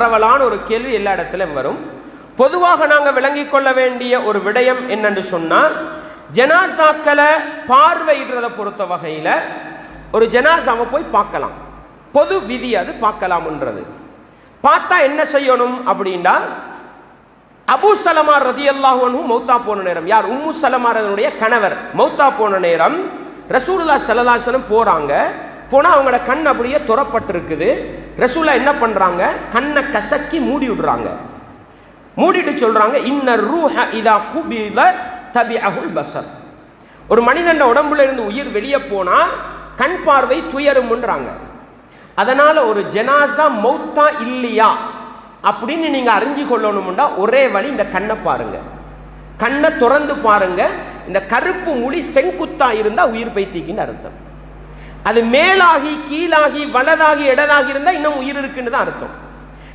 பரவலான ஒரு கேள்வி எல்லா இடத்திலும் வரும். பொதுவாக நாங்கள் விளங்கிக் கொள்ள வேண்டிய ஒரு விடயம் என்னன்னு சொன்னால் ஜனாசாக்களை பார்வையிடுறதை பொறுத்த வகையில் ஒரு ஜனாசாவை போய் பார்க்கலாம். பொது விதி அது பார்க்கலாம்ன்றது. பார்த்தா என்ன செய்யணும் அப்படின்னா அபு சலமா ரதி அல்லாஹனும் மௌத்தா போன நேரம் யார்? உம்மு சலமாரதனுடைய கணவர் மௌத்தா போன நேரம் ரசூலுல்லா சல்லதாசனம் போகிறாங்க போனால் அவங்களோட கண் அப்படியே துறப்பட்டிருக்குது ரசூலா என்ன பண்ணுறாங்க கண்ணை கசக்கி மூடி விடுறாங்க. மூடிட்டு சொல்கிறாங்க இன்ன ரூஹ இதா குபில தபி அகுல் பசர். ஒரு மனிதன் உடம்புல இருந்து உயிர் வெளியே போனால் கண் பார்வை துயரும்ன்றாங்க. அதனால் ஒரு ஜனாசா மௌத்தா இல்லையா அப்படின்னு நீங்கள் அறிஞ்சு கொள்ளணும்னா ஒரே வழி இந்த கண்ணை பாருங்க. கண்ணை திறந்து பாருங்க. இந்த கருப்பு முடி செங்குத்தா இருந்தால் உயிர் பைத்திக்குன்னு அர்த்தம். அது மேலாகி கீழாகி வலதாகி இடதாகி இருந்தால் இன்னும் உயிர் இருக்குன்னு தான் அர்த்தம்.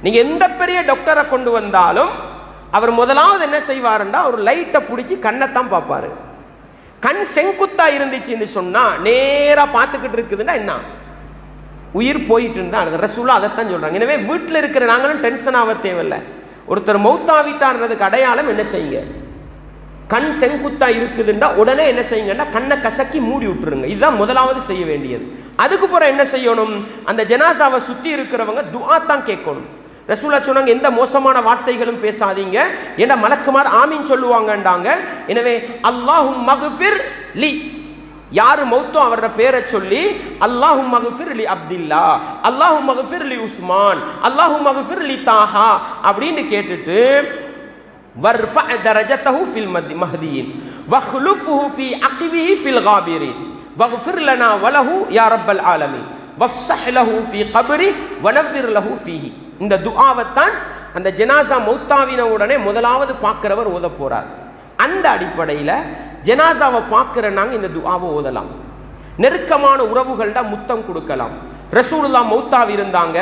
நீங்கள் எந்த பெரிய டாக்டரை கொண்டு வந்தாலும் அவர் முதலாவது என்ன செய்வாருன்னா ஒரு லைட்டை பிடிச்சி கண்ணைத்தான் பார்ப்பாரு. கண் செங்குத்தா இருந்துச்சுன்னு சொன்னா நேராக பார்த்துக்கிட்டு இருக்குதுன்னா என்ன? உயிர் போயிட்டு இருந்தா அது ரசூலா அதைத்தான் சொல்கிறாங்க எனவே வீட்டில் இருக்கிற நாங்களும் டென்ஷன் ஆக தேவையில்லை. ஒருத்தர் மௌத்தாவிட்டார்ன்றதுக்கு அடையாளம் என்ன செய்யுங்க? கண் செங்குத்தா இருக்குதுன்னா உடனே என்ன செய்யுங்கன்னா கண்ணை கசக்கி மூடி விட்டுருங்க. இதுதான் முதலாவது செய்ய வேண்டியது. அதுக்கு பிறகு என்ன செய்யணும்? அந்த ஜனாசாவை சுத்தி இருக்கிறவங்க துஆ தான் கேட்கணும். ரசூலா சொன்னாங்க எந்த மோசமான வார்த்தைகளும் பேசாதீங்க. ஏன்னா மலக்குமார் ஆமீன் சொல்லுவாங்கன்றாங்க. எனவே அல்லாஹும் மகுஃபிர் லி. யாரு மௌத்தோ அவரோட பேரை சொல்லி அல்லாஹும் மகுஃபிர் லி அப்துல்லா அல்லாஹும் மகுஃபிர் லி உஸ்மான் அல்லாஹும் மகஃபிர் லி தாஹா அப்படின்னு கேட்டுட்டு warfa' darajatahu fil mahdiyin wakhlufuhu fi aqibihi fil ghabirin waghfir lana walahu ya rabbal alamin wafsah lahu fi qabri wanawwir lahu fihi இந்த துஆவை தான் அந்த ஜனாசா மௌத்தாவின உடனே முதலாவது பார்க்கிறவர் ஓத போறார் அந்த அடிப்படையில் ஜனாசாவை பார்க்கிற நாங்கள் இந்த துஆவை ஓதலாம் நெருக்கமான உறவுகள்ட முத்தம் கொடுக்கலாம் ரசூலுல்லா மௌத்தாவி இருந்தாங்க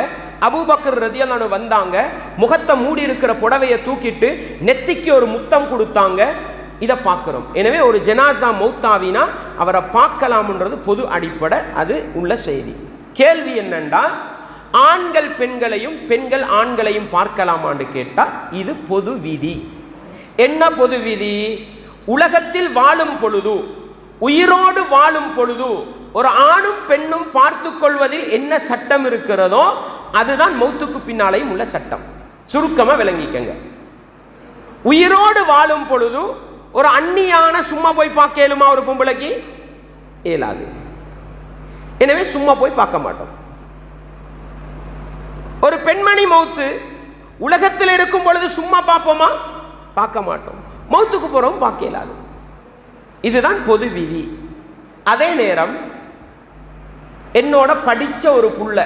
அபூபக்கர் ரதியல்லானு வந்தாங்க. முகத்தை மூடி இருக்கிற புடவையை தூக்கிட்டு நெத்திக்கு ஒரு முத்தம் கொடுத்தாங்க. இதை பார்க்குறோம். எனவே ஒரு ஜெனாசா மௌத்தாவினா அவரை பார்க்கலாம்ன்றது பொது அடிப்படை. அது உள்ள செய்தி. கேள்வி என்னண்டா? ஆண்கள் பெண்களையும் பெண்கள் ஆண்களையும் பார்க்கலாமான்னு கேட்டால் இது பொது விதி. என்ன பொது விதி? உலகத்தில் வாழும் பொழுது உயிரோடு வாழும் பொழுது ஒரு ஆணும் பெண்ணும் பார்த்து கொள்வதில் என்ன சட்டம் இருக்கிறதோ அதுதான் மௌத்துக்கு பின்னாலையும் உள்ள சட்டம். சுருக்கமாக விளங்கிக்கங்க. உயிரோடு வாழும் பொழுது ஒரு அந்நியான சும்மா போய் பார்க்க இயலுமா ஒரு பொம்பளைக்கு? இயலாது. எனவே சும்மா போய் பார்க்க மாட்டோம். ஒரு பெண்மணி மௌத்து உலகத்தில் இருக்கும் பொழுது சும்மா பார்ப்போமா? பார்க்க மாட்டோம். மௌத்துக்கு போறோம் பார்க்க இயலாது. இதுதான் பொது விதி. அதே நேரம் என்னோட படித்த ஒரு புள்ள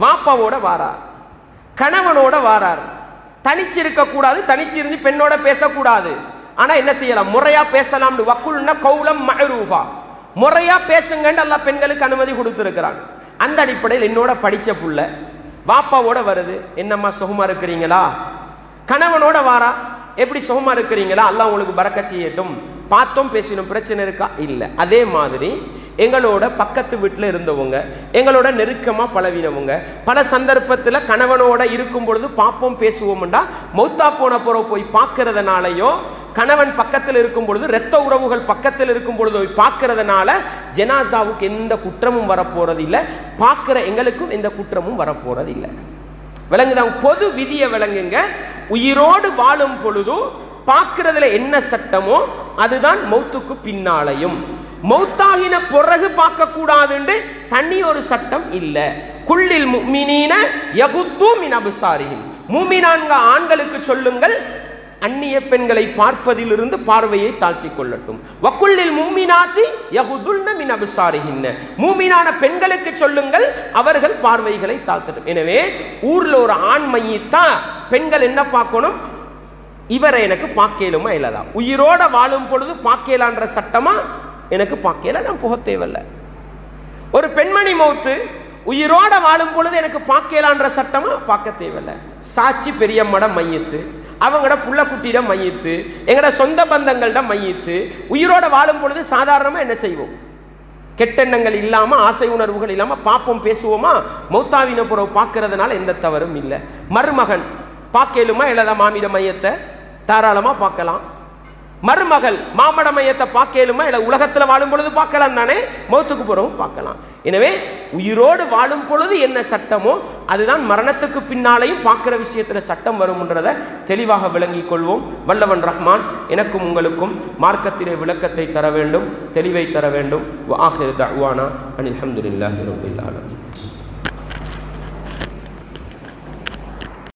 வாப்பாவோட வாரார். கணவனோட வாரார். தனிச்சு இருக்கக்கூடாது தனிச்சிருந்து பெண்ணோட பேசக்கூடாது. ஆனால் என்ன செய்யலாம்? முறையா பேசலாம்னு வக்குல்னா கௌலம் மஹரூஃபா. முறையா பேசுங்கன்னு எல்லா பெண்களுக்கு அனுமதி கொடுத்துருக்கிறான். அந்த அடிப்படையில் என்னோட படித்த புள்ள வாப்பாவோட வருது. என்னம்மா சுகமா இருக்கிறீங்களா? கணவனோட வாரா? எப்படி சுகமா இருக்கிறீங்களா? எல்லாம் உங்களுக்கு பறக்க செய்யட்டும். பார்த்தோம் பேசினோம் பிரச்சனை இருக்கா? இல்லை. அதே மாதிரி எங்களோட பக்கத்து வீட்டில் இருந்தவங்க எங்களோட நெருக்கமாக பழவினவங்க பல சந்தர்ப்பத்தில் கணவனோட இருக்கும் பொழுது பார்ப்போம் பேசுவோம்டா. மௌத்தா போன பிறகு போய் பார்க்கறதுனாலையும் கணவன் பக்கத்தில் இருக்கும் பொழுது இரத்த உறவுகள் பக்கத்தில் இருக்கும் பொழுது போய் பார்க்கறதுனால ஜெனாசாவுக்கு எந்த குற்றமும் வரப்போறது இல்லை பார்க்குற எங்களுக்கும் எந்த குற்றமும் வரப்போறது இல்லை விளங்குதான் பொது விதியை விளங்குங்க. உயிரோடு வாழும் பொழுதும் பார்க்கறதுல என்ன சட்டமோ அதுதான் மௌத்துக்கு பின்னாலையும். மௌத்தாகின பிறகு பார்க்க கூடாதுன்னு தனி ஒரு சட்டம் இல்லை. குள்ளில் முக்மினீன யகுத்து மின் அபுசாரியின் மூமினான்க ஆண்களுக்கு சொல்லுங்கள் அந்நிய பெண்களை பார்ப்பதிலிருந்து பார்வையை தாழ்த்தி கொள்ளட்டும். வக்குள்ளில் மூமினாத்தி யகுதுல்ன மின் அபுசாரிகின்ன மூமினான பெண்களுக்கு சொல்லுங்கள் அவர்கள் பார்வைகளை தாழ்த்தட்டும். எனவே ஊரில் ஒரு ஆண் மையத்தா பெண்கள் என்ன பார்க்கணும்? இவரை எனக்கு பார்க்கலுமா இல்லதா? உயிரோட வாழும் பொழுது பார்க்கலான்ற சட்டமா எனக்கு பார்க்கல நான் போக தேவையில்ல. ஒரு பெண்மணி மௌத்து உயிரோட வாழும் பொழுது எனக்கு பார்க்கலான்ற சட்டமா பார்க்க தேவையில்ல. சாட்சி பெரியம்மட மையத்து அவங்களோட புள்ள மையத்து எங்களோட சொந்த பந்தங்களிடம் மையத்து உயிரோட வாழும் பொழுது சாதாரணமாக என்ன செய்வோம்? கெட்டெண்ணங்கள் இல்லாமல் ஆசை உணர்வுகள் இல்லாமல் பார்ப்போம் பேசுவோமா? மௌத்தாவின புறவு பார்க்கறதுனால எந்த தவறும் இல்லை. மருமகன் பார்க்கலுமா இல்லாத மாமிட மையத்தை தாராளமாக பார்க்கலாம். மருமகள் மாமட மையத்தை பார்க்கலுமா? இல்லை உலகத்தில் வாழும் பொழுது பார்க்கலாம் தானே? மௌத்துக்கு போகிறவும் பார்க்கலாம். எனவே உயிரோடு வாழும் பொழுது என்ன சட்டமோ அதுதான் மரணத்துக்கு பின்னாலையும் பார்க்குற விஷயத்தில் சட்டம் வரும்ன்றதை தெளிவாக விளங்கிக் கொள்வோம். வல்லவன் ரஹ்மான் எனக்கும் உங்களுக்கும் மார்க்கத்திலே விளக்கத்தை தர வேண்டும் தெளிவை தர வேண்டும். ஆஹிர் உவானா அனில் அஹமதுல்லாஹி ரபில்